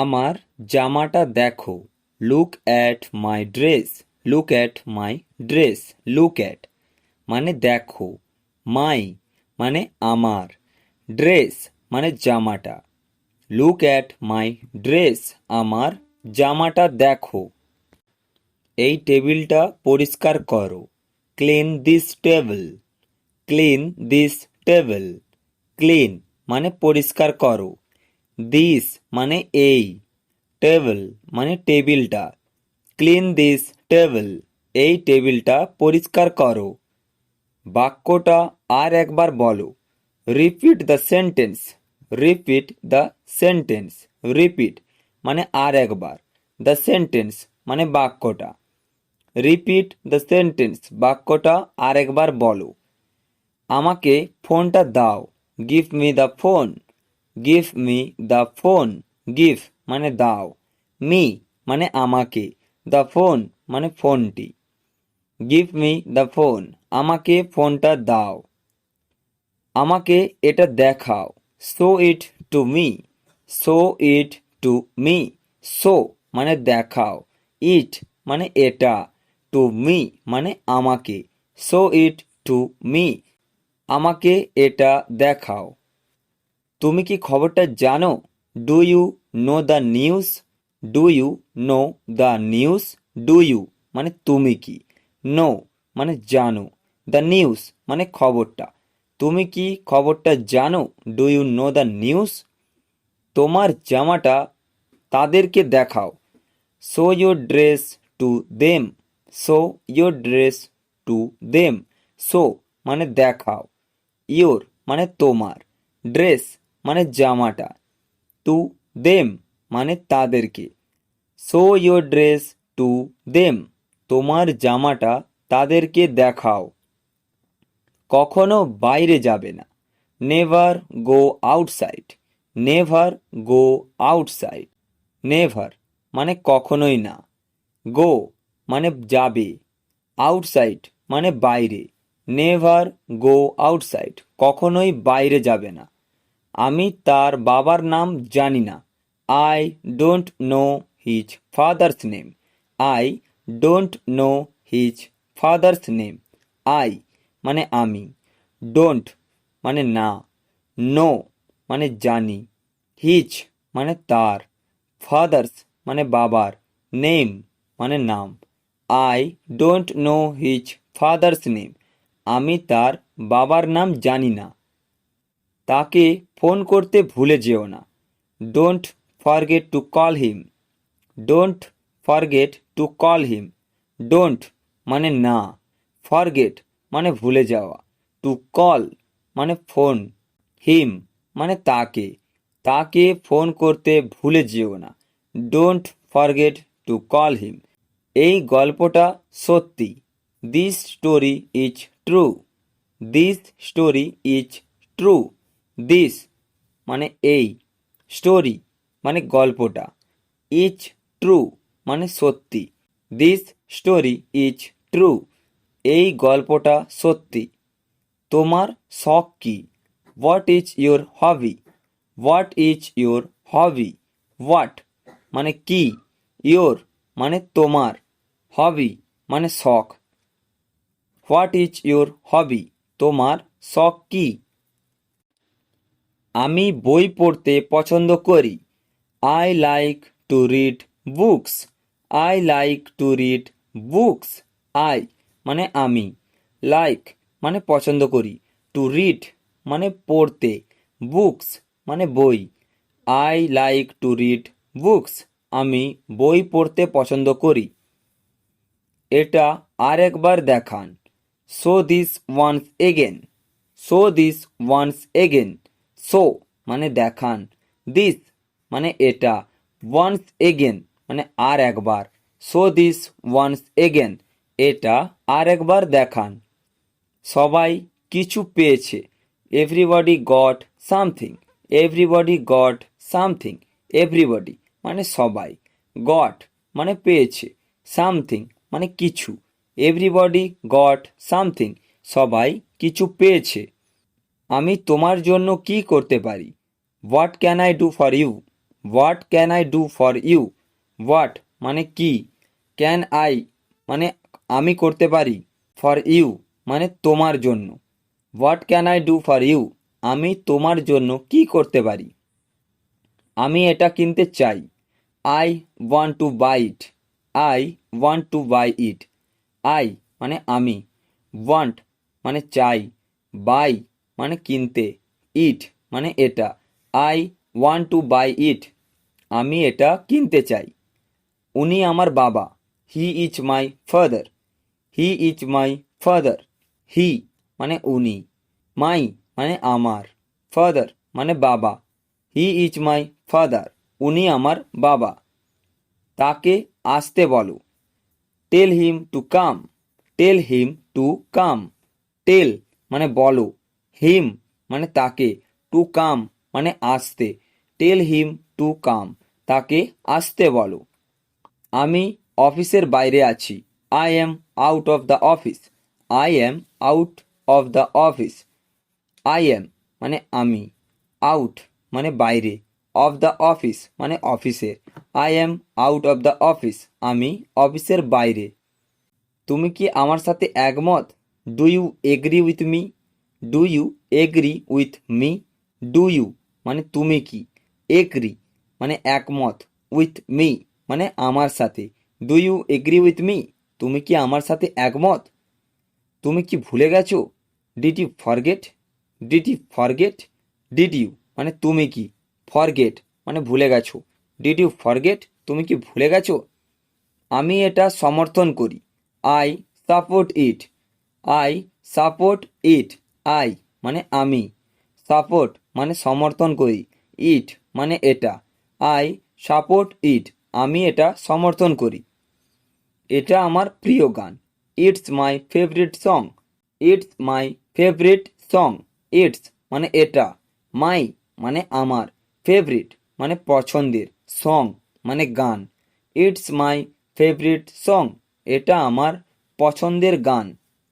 আমার জামাটা দেখো। Look at my dress look at my dress look at মানে দেখো। মাই মানে আমার। ড্রেস মানে জামাটা। লুক অ্যাট মাই ড্রেস আমার জামাটা দেখো। এই টেবিলটা পরিষ্কার করো। Clean this table clean this table clean মানে পরিষ্কার করো। দিস মানে এই। টেবিল মানে টেবিলটা। ক্লিন দিস টেবিল এই টেবিলটা পরিষ্কার করো। বাক্যটা আর একবার বলো। Repeat the sentence repeat the sentence repeat মানে আর একবার। দ্য সেন্টেন্স মানে বাক্যটা। রিপিট দ্য সেন্টেন্স বাক্যটা আর একবার বলো। আমাকে ফোনটা দাও। Give me the phone give me the phone give মানে দাও। মি মানে আমাকে। দ্য ফোন মানে ফোনটি গিভ মি দ্য ফোন আমাকে ফোনটা দাও। আমাকে এটা দেখাও। Show it to me show it to me show মানে দেখাও। ইট মানে এটা। টু মি মানে আমাকে। শো ইট টু মি আমাকে এটা দেখাও। তুমি কি খবরটা জানো? Do you know the news do you know the news do you মানে তুমি কি? নো মানে জানো। দ্য নিউজ মানে খবরটা। তুমি কি খবরটা জানো? Do you know the news তোমার জামাটা তাদেরকে দেখাও। Show your dress to them show your dress to them show মানে দেখাও। ইয়োর মানে তোমার। ড্রেস মানে জামাটা। টু দেম মানে তাদেরকে। Show your dress to them তোমার জামাটা তাদেরকে দেখাও। কখনো বাইরে যাবে না। Never go outside never go outside never মানে কখনোই না। গো মানে যাবে আউটসাইড মানে বাইরে নেভার গো আউটসাইড কখনোই বাইরে যাবে না। আমি তার বাবার নাম জানি না। I don't know his father's name I don't know his father's name I মানে আমি। ডোন্ট মানে না। নো মানে জানি। হিজ মানে তার। ফাদার্স মানে বাবার। নেম মানে নাম। I don't know his father's name আমি তার বাবার নাম জানি না। তাকে ফোন করতে ভুলে যেও না। Don't forget to call him don't forget to call him don't মানে না। ফরগেট মানে ভুলে যাওয়া। টু কল মানে ফোন হিম মানে তাকে। তাকে ফোন করতে ভুলে যেও না। Don't forget to call him এই গল্পটা সত্যি। This story is true this story is true this মানে এই স্টোরি মানে গল্পটা ইজ ট্রু মানে সত্যি। দিস স্টোরি ইজ ট্রু এই গল্পটা সত্যি। তোমার শখ কি? What is your hobby what is your hobby what মানে কি? ইয়োর মানে তোমার। হবি মানে শখ। হোয়াট ইজ ইউর হবি তোমার শখ কি? আমি বই পড়তে পছন্দ করি। I like to read books I like to read books I মানে আমি। লাইক মানে পছন্দ করি। টু রিড মানে পড়তে। বুকস মানে বই। I like to read books আমি বই পড়তে পছন্দ করি। এটা আরেকবার দেখান। Show this once again show this once again show মানে দেখান। দিস মানে এটা। ওয়ান্স এগেন মানে আর একবার। শো দিস ওয়ান্স এগেন এটা আর একবার দেখান। সবাই কিছু পেয়েছে। Everybody got something everybody got something everybody মানে সবাই। গট মানে পেয়েছে। সামথিং মানে কিছু। এভরিবডি গট সামথিং সবাই কিছু পেয়েছে। আমি তোমার জন্য কি করতে পারি? What can I do for you what can I do for you what মানে কি? ক্যান আই মানে আমি করতে পারি? ফর ইউ মানে তোমার জন্য। What can I do for you আমি তোমার জন্য কি করতে পারি? আমি এটা কিনতে চাই। I want to buy it I want to buy it I মানে আমি। ওয়ান্ট মানে চাই। বাই মানে কিনতে। ইট মানে এটা। I want to buy it. আমি এটা কিনতে চাই। উনি আমার বাবা। He is my father. He is my father. He মানে উনি। মাই মানে আমার। ফাদার মানে বাবা। He is my father. উনি আমার বাবা। তাকে আসতে বলো। Tell him to come. Tell him to come. Tell মানে বলো। হিম মানে তাকে টু কাম মানে আসতে টেল হিম টু কাম তাকে আসতে বলো। আমি অফিসের বাইরে আছি I am out of the office I am out of the office I am মানে আমি আউট মানে বাইরে অফ দ্য অফিস মানে অফিসের I am out of the office আমি অফিসের বাইরে। তুমি কি আমার সাথে একমত? Do you agree with me do you agree with me do you মানে তুমি কি? এগ্রি মানে একমত উইথ মি মানে আমার সাথে। Do you agree with me তুমি কি আমার সাথে একমত? তুমি কি ভুলে গেছো? Did you forget did you forget did you মানে তুমি কি? ফরগেট মানে ভুলে গেছো। ডিড ইউ ফরগেট তুমি কি ভুলে গেছো? আমি এটা সমর্থন করি। I support it I support it I মানে আমি, সাপোর্ট মানে সমর্থন করি, ইট মানে এটা, আই সাপোর্ট ইট, আমি এটা সমর্থন করি। এটা আমার প্রিয় গান। It's my favourite song. It's my favourite song. It's মানে এটা, মাই মানে আমার, ফেভারিট মানে পছন্দের, সং মানে গান। It's my favourite song. এটা আমার পছন্দের গান।